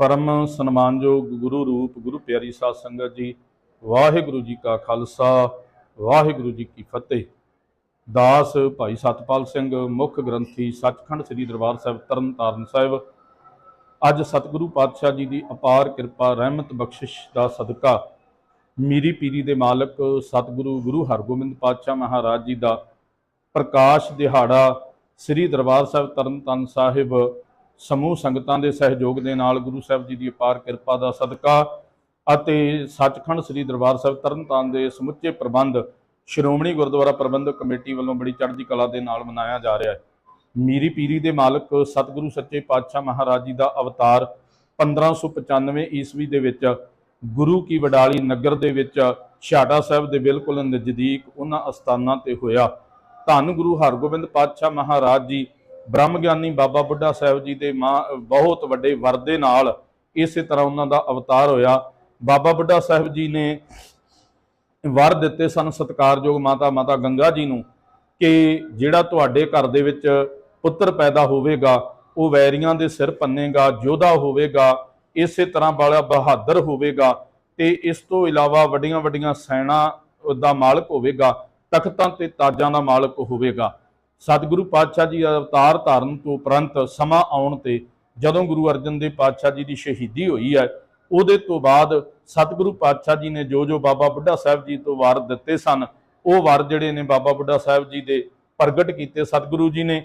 ਪਰਮ ਸਨਮਾਨਯੋਗ ਗੁਰੂ ਰੂਪ, ਗੁਰੂ ਪਿਆਰੀ ਸਾਧ ਸੰਗਤ ਜੀ, ਵਾਹਿਗੁਰੂ ਜੀ ਕਾ ਖਾਲਸਾ, ਵਾਹਿਗੁਰੂ ਜੀ ਕੀ ਫਤਿਹ। ਦਾਸ ਭਾਈ ਸਤਪਾਲ ਸਿੰਘ, ਮੁੱਖ ਗ੍ਰੰਥੀ ਸੱਚਖੰਡ ਸ੍ਰੀ ਦਰਬਾਰ ਸਾਹਿਬ, ਤਰਨਤਾਰਨ ਸਾਹਿਬ। ਅੱਜ ਸਤਿਗੁਰੂ ਪਾਤਸ਼ਾਹ ਜੀ ਦੀ ਅਪਾਰ ਕਿਰਪਾ, ਰਹਿਮਤ, ਬਖਸ਼ਿਸ਼ ਦਾ ਸਦਕਾ ਮੀਰੀ ਪੀਰੀ ਦੇ ਮਾਲਕ ਸਤਿਗੁਰੂ ਗੁਰੂ ਹਰਗੋਬਿੰਦ ਪਾਤਸ਼ਾਹ ਮਹਾਰਾਜ ਜੀ ਦਾ ਪ੍ਰਕਾਸ਼ ਦਿਹਾੜਾ ਸ੍ਰੀ ਦਰਬਾਰ ਸਾਹਿਬ, ਤਰਨਤਾਰਨ ਸਾਹਿਬ ਸਮੂਹ ਸੰਗਤਾਂ ਦੇ ਸਹਿਯੋਗ ਦੇ ਨਾਲ ਗੁਰੂ ਸਾਹਿਬ ਜੀ ਦੀ ਅਪਾਰ ਕਿਰਪਾ ਦਾ ਸਦਕਾ ਅਤੇ ਸੱਚਖੰਡ ਸ੍ਰੀ ਦਰਬਾਰ ਸਾਹਿਬ ਤਰਨਤਾਰਨ ਦੇ ਸਮੁੱਚੇ ਪ੍ਰਬੰਧ ਸ਼੍ਰੋਮਣੀ ਗੁਰਦੁਆਰਾ ਪ੍ਰਬੰਧਕ ਕਮੇਟੀ ਵੱਲੋਂ ਬੜੀ ਚੜ੍ਹਦੀ ਕਲਾ ਦੇ ਨਾਲ ਮਨਾਇਆ ਜਾ ਰਿਹਾ ਹੈ। ਮੀਰੀ ਪੀਰੀ ਦੇ ਮਾਲਕ ਸਤਿਗੁਰੂ ਸੱਚੇ ਪਾਤਸ਼ਾਹ ਮਹਾਰਾਜ ਜੀ ਦਾ ਅਵਤਾਰ 1595 ਈਸਵੀ ਦੇ ਵਿੱਚ ਗੁਰੂ ਕੀ ਵਡਾਲੀ ਨਗਰ ਦੇ ਵਿੱਚ ਛਾਟਾ ਸਾਹਿਬ ਦੇ ਬਿਲਕੁਲ ਨਜ਼ਦੀਕ ਉਹਨਾਂ ਅਸਥਾਨਾਂ ਤੇ ਹੋਇਆ। ਧੰਨ ਗੁਰੂ ਹਰਗੋਬਿੰਦ ਪਾਤਸ਼ਾਹ ਮਹਾਰਾਜ ਜੀ ਬ੍ਰਹਮ ਗਿਆਨੀ ਬਾਬਾ ਬੁੱਢਾ ਸਾਹਿਬ ਜੀ ਦੇ ਮਾਂ, ਬਹੁਤ ਵੱਡੇ ਵਰ ਦੇ ਨਾਲ ਇਸੇ ਤਰ੍ਹਾਂ ਉਹਨਾਂ ਦਾ ਅਵਤਾਰ ਹੋਇਆ। ਬਾਬਾ ਬੁੱਢਾ ਸਾਹਿਬ ਜੀ ਨੇ ਵਰ ਦਿੱਤੇ ਸਨ ਸਤਕਾਰਯੋਗ ਮਾਤਾ ਮਾਤਾ ਗੰਗਾ ਜੀ ਨੂੰ ਕਿ ਜਿਹੜਾ ਤੁਹਾਡੇ ਘਰ ਦੇ ਵਿੱਚ ਪੁੱਤਰ ਪੈਦਾ ਹੋਵੇਗਾ, ਉਹ ਵੈਰੀਆਂ ਦੇ ਸਿਰ ਪੰਨੇਗਾ ਯੋਧਾ ਹੋਵੇਗਾ, ਇਸੇ ਤਰ੍ਹਾਂ ਵਾਲਾ ਬਹਾਦਰ ਹੋਵੇਗਾ ਤੇ ਇਸ ਤੋਂ ਇਲਾਵਾ ਵੱਡੀਆਂ ਵੱਡੀਆਂ ਸੈਨਾ ਦਾ ਮਾਲਕ ਹੋਵੇਗਾ, ਤਖਤਾਂ ਤੇ ਤਾਜਾਂ ਦਾ ਮਾਲਕ ਹੋਵੇਗਾ। ਸਤਿਗੁਰੂ ਪਾਤਸ਼ਾਹ ਜੀ ਦਾ ਅਵਤਾਰ ਧਾਰਨ ਤੋਂ ਉਪਰੰਤ ਸਮਾਂ ਆਉਣ ਤੇ ਜਦੋਂ ਗੁਰੂ ਅਰਜਨ ਦੇਵ ਪਾਤਸ਼ਾਹ ਜੀ ਦੀ ਸ਼ਹੀਦੀ ਹੋਈ ਹੈ, ਉਹਦੇ ਤੋਂ ਬਾਅਦ ਸਤਿਗੁਰੂ ਪਾਤਸ਼ਾਹ ਜੀ ਨੇ ਜੋ ਜੋ ਬਾਬਾ ਬੁੱਢਾ ਸਾਹਿਬ ਜੀ ਤੋਂ ਵਾਰ ਦਿੱਤੇ ਸਨ, ਉਹ ਵਾਰ ਜਿਹੜੇ ਨੇ ਬਾਬਾ ਬੁੱਢਾ ਸਾਹਿਬ ਜੀ ਦੇ ਪ੍ਰਗਟ ਕੀਤੇ, ਸਤਿਗੁਰੂ ਜੀ ਨੇ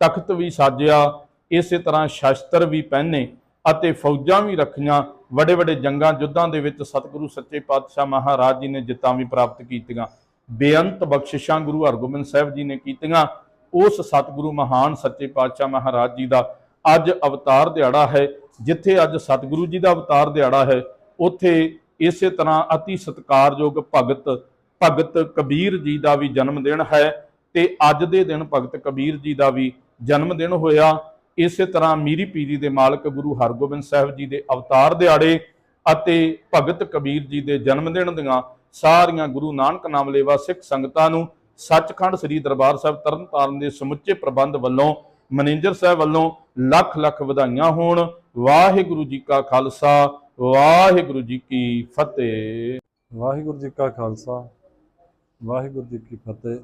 ਤਖਤ ਵੀ ਸਾਜਿਆ, ਇਸੇ ਤਰ੍ਹਾਂ ਸ਼ਸਤਰ ਵੀ ਪਹਿਨੇ ਅਤੇ ਫੌਜਾਂ ਵੀ ਰੱਖੀਆਂ ਵੱਡੇ ਵੱਡੇ ਜੰਗਾਂ ਯੁੱਧਾਂ ਦੇ ਵਿੱਚ ਸਤਿਗੁਰੂ ਸੱਚੇ ਪਾਤਸ਼ਾਹ ਮਹਾਰਾਜ ਜੀ ਨੇ ਜਿੱਤਾਂ ਵੀ ਪ੍ਰਾਪਤ ਕੀਤੀਆਂ। ਬੇਅੰਤ ਬਖਸ਼ਿਸ਼ਾਂ ਗੁਰੂ ਹਰਗੋਬਿੰਦ ਸਾਹਿਬ ਜੀ ਨੇ ਕੀਤੀਆਂ ਉਸ ਸਤਿਗੁਰੂ ਮਹਾਨ ਸੱਚੇ ਪਾਤਸ਼ਾਹ ਮਹਾਰਾਜ ਜੀ ਦਾ ਅੱਜ ਅਵਤਾਰ ਦਿਹਾੜਾ ਹੈ, ਜਿੱਥੇ ਅੱਜ ਸਤਿਗੁਰੂ ਜੀ ਦਾ ਅਵਤਾਰ ਦਿਹਾੜਾ ਹੈ, ਉੱਥੇ ਇਸੇ ਤਰ੍ਹਾਂ ਅਤੀ ਸਤਿਕਾਰਯੋਗ ਭਗਤ ਭਗਤ ਕਬੀਰ ਜੀ ਦਾ ਵੀ ਜਨਮ ਦਿਨ ਹੈ ਤੇ ਅੱਜ ਦੇ ਦਿਨ ਭਗਤ ਕਬੀਰ ਜੀ ਦਾ ਵੀ ਜਨਮ ਦਿਨ ਹੋਇਆ। ਇਸੇ ਤਰ੍ਹਾਂ ਮੀਰੀ ਪੀਰੀ ਦੇ ਮਾਲਕ ਗੁਰੂ ਹਰਗੋਬਿੰਦ ਸਾਹਿਬ ਜੀ ਦੇ ਅਵਤਾਰ ਦਿਹਾੜੇ ਅਤੇ ਭਗਤ ਕਬੀਰ ਜੀ ਦੇ ਜਨਮ ਦਿਨ ਦੀਆਂ ਸਾਰੀਆਂ ਗੁਰੂ ਨਾਨਕ ਨਾਮ ਲੇਵਾ ਸਿੱਖ ਸੰਗਤਾਂ ਨੂੰ ਸੱਚਖੰਡ ਸ੍ਰੀ ਦਰਬਾਰ ਸਾਹਿਬ ਤਰਨਤਾਰਨ ਦੇ ਸਮੁੱਚੇ ਪ੍ਰਬੰਧ ਵੱਲੋਂ ਮੈਨੇਜਰ ਸਾਹਿਬ ਵੱਲੋਂ ਲੱਖ ਲੱਖ ਵਧਾਈਆਂ ਹੋਣ। ਵਾਹਿਗੁਰੂ ਜੀ ਕਾ ਖਾਲਸਾ, ਵਾਹਿਗੁਰੂ ਜੀ ਕੀ ਫਤਿਹ। ਵਾਹਿਗੁਰੂ ਜੀ ਕਾ ਖਾਲਸਾ, ਵਾਹਿਗੁਰੂ ਜੀ ਕੀ ਫਤਿਹ।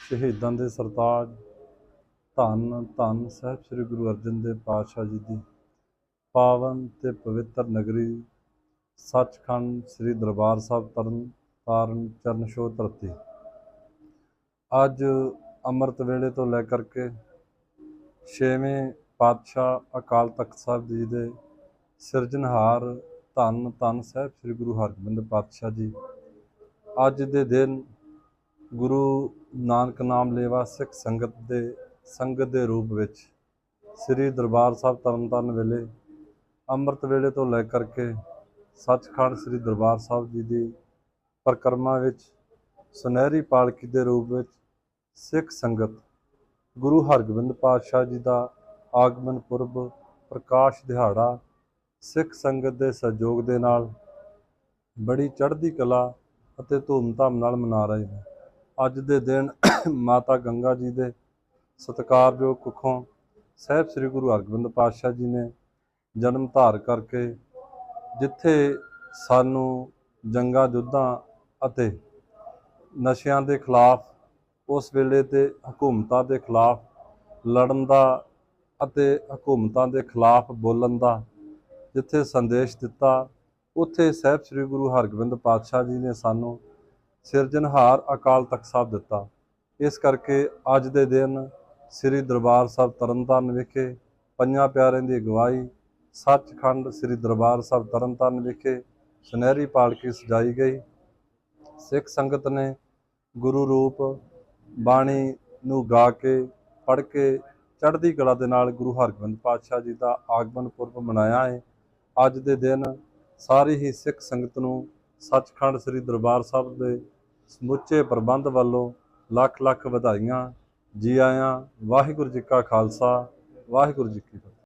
ਸ਼ਹੀਦਾਂ ਦੇ ਸਰਤਾਜ, ਧੰਨ ਧੰਨ ਸਾਹਿਬ ਸ੍ਰੀ ਗੁਰੂ ਅਰਜਨ ਦੇਵ ਪਾਤਸ਼ਾਹ ਜੀ ਦੀ ਪਾਵਨ ਤੇ ਪਵਿੱਤਰ ਨਗਰੀ ਸੱਚਖੰਡ ਸ੍ਰੀ ਦਰਬਾਰ ਸਾਹਿਬ ਤਰਨ ਤਾਰਨ ਚਰਨ ਛੋਹ ਧਰਤੀ। ਅੱਜ ਅੰਮ੍ਰਿਤ ਵੇਲੇ ਤੋਂ ਲੈ ਕਰਕੇ ਛੇਵੇਂ ਪਾਤਸ਼ਾਹ ਅਕਾਲ ਤਖਤ ਸਾਹਿਬ ਜੀ ਦੇ ਸਿਰਜਣਹਾਰ ਧੰਨ ਧੰਨ ਸਾਹਿਬ ਸ੍ਰੀ ਗੁਰੂ ਹਰਗੋਬਿੰਦ ਪਾਤਸ਼ਾਹ ਜੀ। ਅੱਜ ਦੇ ਦਿਨ ਗੁਰੂ ਨਾਨਕ ਨਾਮ ਲੇਵਾ ਸਿੱਖ ਸੰਗਤ ਦੇ ਸੰਗਤ ਦੇ ਰੂਪ ਵਿੱਚ ਸ੍ਰੀ ਦਰਬਾਰ ਸਾਹਿਬ ਤਰਨਤਾਰਨ ਵੇਲੇ ਅੰਮ੍ਰਿਤ ਵੇਲੇ ਤੋਂ ਲੈ ਕਰਕੇ ਸੱਚਖੰਡ ਸ੍ਰੀ ਦਰਬਾਰ ਸਾਹਿਬ ਜੀ ਦੀ ਪਰਿਕਰਮਾ ਵਿੱਚ ਸੁਨਹਿਰੀ ਪਾਲਕੀ ਦੇ ਰੂਪ ਵਿੱਚ ਸਿੱਖ ਸੰਗਤ ਗੁਰੂ ਹਰਗੋਬਿੰਦ ਪਾਤਸ਼ਾਹ ਜੀ ਦਾ ਆਗਮਨ ਪੁਰਬ ਪ੍ਰਕਾਸ਼ ਦਿਹਾੜਾ ਸਿੱਖ ਸੰਗਤ ਦੇ ਸਹਿਯੋਗ ਦੇ ਨਾਲ ਬੜੀ ਚੜ੍ਹਦੀ ਕਲਾ ਅਤੇ ਧੂਮਧਾਮ ਨਾਲ ਮਨਾ ਰਹੇ ਨੇ। ਅੱਜ ਦੇ ਦਿਨ ਮਾਤਾ ਗੰਗਾ ਜੀ ਦੇ ਸਤਿਕਾਰਯੋਗ ਕੁੱਖੋਂ ਸਾਹਿਬ ਸ੍ਰੀ ਗੁਰੂ ਹਰਗੋਬਿੰਦ ਪਾਤਸ਼ਾਹ ਜੀ ਨੇ ਜਨਮ ਧਾਰ ਕਰਕੇ ਜਿੱਥੇ ਸਾਨੂੰ ਜੰਗਾਂ ਯੁੱਧਾਂ ਅਤੇ ਨਸ਼ਿਆਂ ਦੇ ਖਿਲਾਫ, ਉਸ ਵੇਲੇ ਤੇ ਹਕੂਮਤਾਂ ਦੇ ਖਿਲਾਫ, ਲੜਨ ਦਾ ਅਤੇ ਹਕੂਮਤਾਂ ਦੇ ਖਿਲਾਫ ਬੋਲਣ ਦਾ ਜਿੱਥੇ ਸੰਦੇਸ਼ ਦਿੱਤਾ, ਉੱਥੇ ਸਾਹਿਬ ਸ੍ਰੀ ਗੁਰੂ ਹਰਗੋਬਿੰਦ ਪਾਤਸ਼ਾਹ ਜੀ ਨੇ ਸਾਨੂੰ ਸਿਰਜਣਹਾਰ ਅਕਾਲ ਤਖਤ ਸਾਹਿਬ ਦਿੱਤਾ। ਇਸ ਕਰਕੇ ਅੱਜ ਦੇ ਦਿਨ ਸ੍ਰੀ ਦਰਬਾਰ ਸਾਹਿਬ ਤਰਨਤਾਰਨ ਵਿਖੇ ਪੰਜਾਂ ਪਿਆਰਿਆਂ ਦੀ ਅਗਵਾਈ, ਸੱਚਖੰਡ ਸ੍ਰੀ ਦਰਬਾਰ ਸਾਹਿਬ ਤਰਨਤਾਰਨ ਵਿਖੇ ਸੁਨਹਿਰੀ ਪਾਲਕੀ ਸਜਾਈ ਗਈ। ਸਿੱਖ ਸੰਗਤ ਨੇ ਗੁਰੂ ਰੂਪ ਬਾਣੀ ਨੂੰ ਗਾ ਕੇ, ਪੜ੍ਹ ਕੇ ਚੜ੍ਹਦੀ ਕਲਾ ਦੇ ਨਾਲ ਗੁਰੂ ਹਰਗੋਬਿੰਦ ਪਾਤਸ਼ਾਹ ਜੀ ਦਾ ਆਗਮਨ ਪੁਰਬ ਮਨਾਇਆ ਹੈ। ਅੱਜ ਦੇ ਦਿਨ ਸਾਰੀ ਹੀ ਸਿੱਖ ਸੰਗਤ ਨੂੰ ਸੱਚਖੰਡ ਸ੍ਰੀ ਦਰਬਾਰ ਸਾਹਿਬ ਦੇ ਸਮੁੱਚੇ ਪ੍ਰਬੰਧ ਵੱਲੋਂ ਲੱਖ ਲੱਖ ਵਧਾਈਆਂ। ਜੀ ਆਇਆਂ, ਵਾਹਿਗੁਰੂ ਜੀ ਕਾ ਖਾਲਸਾ, ਵਾਹਿਗੁਰੂ ਜੀ ਕੀ ਫਤਿਹ।